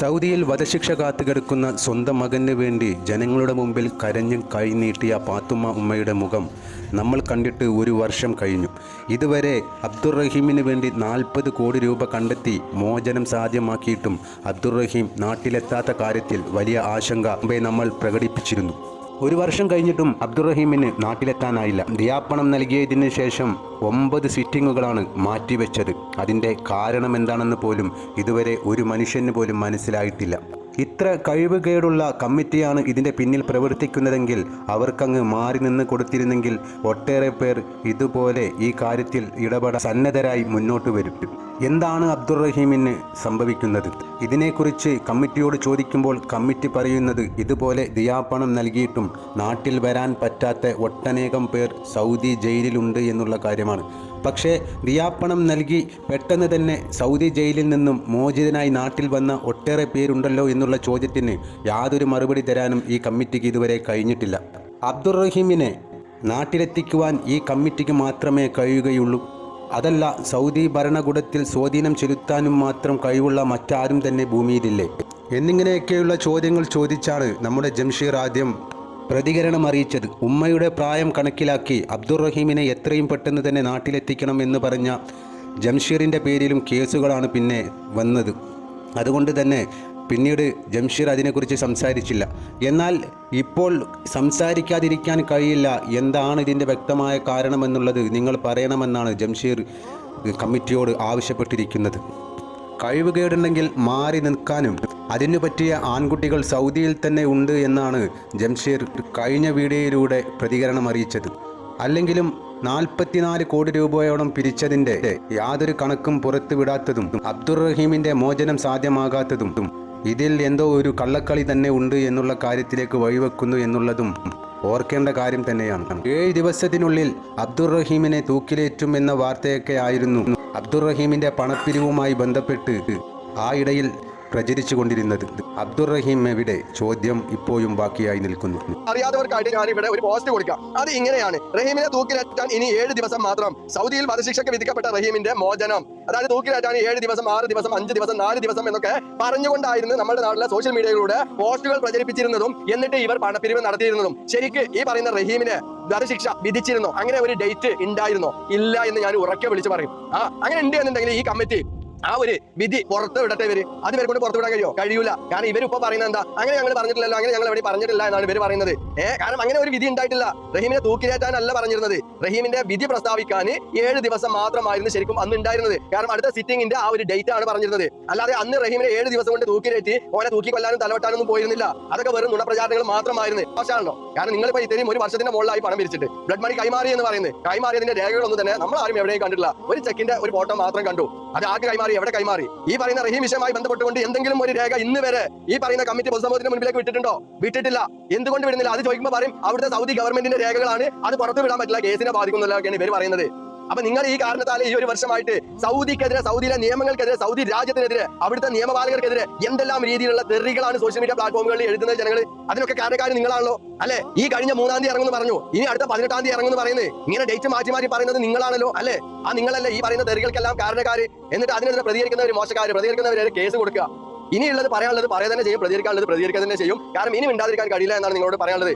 സൗദിയിൽ വധശിക്ഷ കാത്തുകിടക്കുന്ന സ്വന്തം മകന് വേണ്ടി ജനങ്ങളുടെ മുമ്പിൽ കരഞ്ഞ് കൈനീട്ടിയ പാത്തുമ്മ ഉമ്മയുടെ മുഖം നമ്മൾ കണ്ടിട്ട് ഒരു വർഷം കഴിഞ്ഞു. ഇതുവരെ അബ്ദുറഹീമിന് വേണ്ടി നാൽപ്പത് കോടി രൂപ കണ്ടെത്തി മോചനം സാധ്യമാക്കിയിട്ടും അബ്ദുറഹീം നാട്ടിലെത്താത്ത കാര്യത്തിൽ വലിയ ആശങ്ക മുമ്പേ നമ്മൾ പ്രകടിപ്പിച്ചിരുന്നു. ഒരു വർഷം കഴിഞ്ഞിട്ടും അബ്ദുറഹീമിന് നാട്ടിലെത്താനായില്ല. ദിയാപ്പണം നൽകിയതിനു ശേഷം ഒമ്പത് സിറ്റിങ്ങുകളാണ് മാറ്റിവെച്ചത്. അതിന്റെ കാരണം എന്താണെന്ന് പോലും ഇതുവരെ ഒരു മനുഷ്യന് പോലും മനസ്സിലായിട്ടില്ല. ഇത്ര കഴിവുകേടുള്ള കമ്മിറ്റിയാണ് ഇതിന്റെ പിന്നിൽ പ്രവർത്തിക്കുന്നതെങ്കിൽ അവർക്കങ്ങ് മാറി നിന്ന് കൊടുത്തിരുന്നെങ്കിൽ ഒട്ടേറെ പേർ ഇതുപോലെ ഈ കാര്യത്തിൽ ഇടപെടാൻ സന്നദ്ധരായി മുന്നോട്ട് വരും. എന്താണ് അബ്ദുറഹീമിന് സംഭവിക്കുന്നത്? ഇതിനെക്കുറിച്ച് കമ്മിറ്റിയോട് ചോദിക്കുമ്പോൾ കമ്മിറ്റി പറയുന്നത് ഇതുപോലെ ദിയാപ്പണം നൽകിയിട്ടും നാട്ടിൽ വരാൻ പറ്റാത്ത ഒട്ടനേകം പേർ സൗദി ജയിലിലുണ്ട് എന്നുള്ള കാര്യമാണ്. പക്ഷേ ദിയാപ്പണം നൽകി പെട്ടെന്ന് തന്നെ സൗദി ജയിലിൽ നിന്നും മോചിതനായി നാട്ടിൽ വന്ന ഒട്ടേറെ പേരുണ്ടല്ലോ എന്നുള്ള ചോദ്യത്തിന് യാതൊരു മറുപടി തരാനും ഈ കമ്മിറ്റിക്ക് ഇതുവരെ കഴിഞ്ഞിട്ടില്ല. അബ്ദുറഹീമിനെ നാട്ടിലെത്തിക്കുവാൻ ഈ കമ്മിറ്റിക്ക് മാത്രമേ കഴിയുകയുള്ളൂ. അതല്ല സൗദി ഭരണകൂടത്തിൽ സ്വാധീനം ചെലുത്താനും മാത്രം കഴിവുള്ള മറ്റാരും തന്നെ ഭൂമിയിലില്ലേ? എന്നിങ്ങനെയൊക്കെയുള്ള ചോദ്യങ്ങൾ ചോദിച്ചാണ് നമ്മുടെ ജംഷീർ ആദ്യം പ്രതികരണം അറിയിച്ചത്. ഉമ്മയുടെ പ്രായം കണക്കിലാക്കി അബ്ദുറഹീമിനെ എത്രയും പെട്ടെന്ന് തന്നെ നാട്ടിലെത്തിക്കണം എന്ന് പറഞ്ഞ ജംഷീറിന്റെ പേരിലും കേസുകളാണ് പിന്നെ വന്നത്. അതുകൊണ്ട് തന്നെ പിന്നീട് ജംഷീർ അതിനെക്കുറിച്ച് സംസാരിച്ചില്ല. എന്നാൽ ഇപ്പോൾ സംസാരിക്കാതിരിക്കാൻ കഴിയില്ല എന്താണ് ഇതിന്റെ വ്യക്തമായ കാരണമെന്നുള്ളത് നിങ്ങൾ പറയണമെന്നാണ് ജംഷീർ കമ്മിറ്റിയോട് ആവശ്യപ്പെട്ടിരിക്കുന്നത്. കഴിവുകേടുണ്ടെങ്കിൽ മാറി നിൽക്കാനും അതിനു പറ്റിയ ആൺകുട്ടികൾ സൗദിയിൽ തന്നെ ഉണ്ട് എന്നാണ് ജംഷീർ കഴിഞ്ഞ വീഡിയോയിലൂടെ പ്രതികരണം അറിയിച്ചത്. അല്ലെങ്കിലും നാൽപ്പത്തിനാല് കോടി രൂപയോളം പിരിച്ചതിന്റെ യാതൊരു കണക്കും പുറത്തുവിടാത്തതും അബ്ദുറഹീമിന്റെ മോചനം സാധ്യമാകാത്തതും ഇതിൽ എന്തോ ഒരു കള്ളക്കളി തന്നെ ഉണ്ട് എന്നുള്ള കാര്യത്തിലേക്ക് വഴിവെക്കുന്നു എന്നുള്ളതും ഓർക്കേണ്ട കാര്യം തന്നെയാണ്. ഏഴ് ദിവസത്തിനുള്ളിൽ അബ്ദുറഹീമിനെ തൂക്കിലേറ്റും എന്ന വാർത്തയൊക്കെ ആയിരുന്നു. അബ്ദുറഹീമിന്റെ പണപ്പിരിവുമായി ബന്ധപ്പെട്ട് ആ ഇടയിൽ പ്രചരിച്ചു കൊണ്ടിരുന്നത് അബ്ദുറഹീം എവിടെ? ചോദ്യം ഇപ്പോഴും ബാക്കിയായി നിൽക്കുന്നു. അറിയാത്തവർക്കായിട്ട് ഞാൻ ഇവിടെ ഒരു പോസ്റ്റ് കൊടുക്കാം. അത് ഇങ്ങനെയാണ്. റഹീമിനെ തൂക്കിലേറ്റാൻ ഇനി ഏഴ് ദിവസം മാത്രം. സൗദിയിൽ വധശിക്ഷയ്ക്ക് വിധിക്കപ്പെട്ട റഹീമിന്റെ മോചനം. അതായത് തൂക്കിലേറ്റാൻ ഏഴ് ദിവസം ആറ് ദിവസം അഞ്ച് ദിവസം നാല് ദിവസം എന്നൊക്കെ പറഞ്ഞുകൊണ്ടായിരുന്നു നമ്മുടെ നാട്ടിലെ സോഷ്യൽ മീഡിയയിലൂടെ പോസ്റ്റുകൾ പ്രചരിപ്പിച്ചിരുന്നതും എന്നിട്ട് ഇവർ പണപ്പിരിവ് നടത്തിയിരുന്നതും. ശരിക്ക് ഈ പറയുന്ന റഹീമിനെ വധശിക്ഷ വിധിച്ചിരുന്നോ? അങ്ങനെ ഒരു ഡേറ്റ് ഉണ്ടായിരുന്നോ? ഇല്ല എന്ന് ഞാൻ ഉറക്കെ വിളിച്ചു പറയും. ആ അങ്ങനെ ഉണ്ട് എന്നുണ്ടെങ്കിൽ ഈ കമ്മിറ്റി ആ ഒരു വിധി പുറത്ത് വിടട്ടെ ഇവർ. അത് ഇവരെ കൊണ്ട് പുറത്ത് വിടാൻ കഴിയോ? കഴിയൂല. കാരണം ഇവർ ഇപ്പൊ പറയുന്നത് എന്താ? അങ്ങനെ ഞങ്ങൾ പറഞ്ഞിട്ടില്ലല്ലോ. അങ്ങനെ ഞങ്ങൾ എവിടെ പറഞ്ഞിട്ടില്ല എന്നാണ് ഇവർ പറയുന്നത്. ഏഹ് കാരണം അങ്ങനെ ഒരു വിധി ഉണ്ടായിട്ടില്ല. റഹീമിനെ തൂക്കിലേറ്റാനല്ല പറഞ്ഞിരുന്നത്. റഹീമിന്റെ വിധി പ്രസ്താവിക്കാൻ ഏഴ് ദിവസം മാത്രമായിരുന്നു ശരിക്കും അന്ന് ഉണ്ടായിരുന്നത്. കാരണം അടുത്ത സിറ്റിംഗിന്റെ ആ ഒരു ഡേറ്റ് ആണ് പറഞ്ഞിരുന്നത്. അല്ലാതെ അന്ന് റഹീമിനെ ഏഴ് ദിവസം കൊണ്ട് തൂക്കിലേറ്റി ഓനെ തൂക്കി കൊല്ലാനും തലവെട്ടാനൊന്നും പോയിരുന്നില്ല. അതൊക്കെ വെറും നുണപ്രചാരണങ്ങൾ മാത്രമായിരുന്നു. പക്ഷാണല്ലോ കാരണം നിങ്ങൾ നിങ്ങളിപ്പോ ഇത്രയും ഒരു വർഷത്തിന്റെ മുകളിലായി പണം പിരിച്ചിട്ട്. ബ്ലഡ് മണി കൈമാറി എന്ന് പറയുന്നത്. കൈമാറിയതിന്റെ രേഖകളൊന്നും തന്നെ നമ്മൾ ആരും എവിടെയും കണ്ടിട്ടില്ല. ഒരു ചെക്കിന്റെ ഒരു ഫോട്ടോ മാത്രം കണ്ടു. അത് ആർക്ക് കൈമാറി എവിടെ കൈമാറി? ഈ പറയുന്ന റഹീം വിഷയമായി ബന്ധപ്പെട്ടുകൊണ്ട് എന്തെങ്കിലും ഒരു രേഖ ഇന്ന് വരെ ഈ പറയുന്ന കമ്മിറ്റി പൊതുസമൂഹത്തിന് മുൻപിലേക്ക് വിട്ടിട്ടുണ്ടോ? വിട്ടിട്ടില്ല. എന്തുകൊണ്ട് വിടുന്നില്ല? അത് ചോദിക്കുമ്പോൾ പറയും അവിടുത്തെ സൗദി ഗവൺമെന്റിന്റെ രേഖകളാണ് അത് പുറത്തു വിടാൻ പറ്റില്ല കേസിനെ ബാധിക്കുന്നില്ല ഇവർ പറയുന്നത്. അപ്പൊ നിങ്ങൾ ഈ കാരണത്താൽ ഈ ഒരു വർഷമായിട്ട് സൗദിക്കെതിരെ സൗദിയിലെ നിയമങ്ങൾക്കെതിരെ സൗദി രാജ്യത്തിനെതിരെ അവിടുത്തെ നിയമപാലകർക്കെതിരെ എന്തെല്ലാം രീതിയിലുള്ള തെറികളാണ് സോഷ്യൽ മീഡിയ പ്ലാറ്റ്ഫോമുകളിൽ എഴുതുന്നത് ജനങ്ങൾ അതിനൊക്കെ കാരണക്കാർ നിങ്ങളാണല്ലോ അല്ലെ? ഈ കഴിഞ്ഞ മൂന്നാം തീയതി ഇറങ്ങുന്നു പറഞ്ഞു. ഇനി അടുത്ത പതിനെട്ടാം തീയതി ഇറങ്ങുന്നു പറയുന്നത് ഇങ്ങനെ ഡേറ്റ് മാറ്റി മാറ്റി പറയുന്നത് നിങ്ങളാണല്ലോ അല്ലെ? ആ നിങ്ങളല്ലേ ഈ പറയുന്ന തെറികൾക്കെല്ലാം കാരണക്കാർ എന്നിട്ട് അതിനെതിരെ പ്രതികരിക്കുന്നവർ മോശക്കാർ പ്രതികരിക്കുന്നവരെ കേസ് കൊടുക്കുക. ഇനിയുള്ളത് പറയാനുള്ളത് പറയുക തന്നെ ചെയ്യും പ്രതികരിക്കാനുള്ളത് പ്രതികരിക്കാൻ തന്നെ ചെയ്യും. കാരണം ഇനി മിണ്ടാതിരിക്കാൻ കഴിയില്ല എന്നാണ് നിങ്ങളോട് പറയാനുള്ളത്.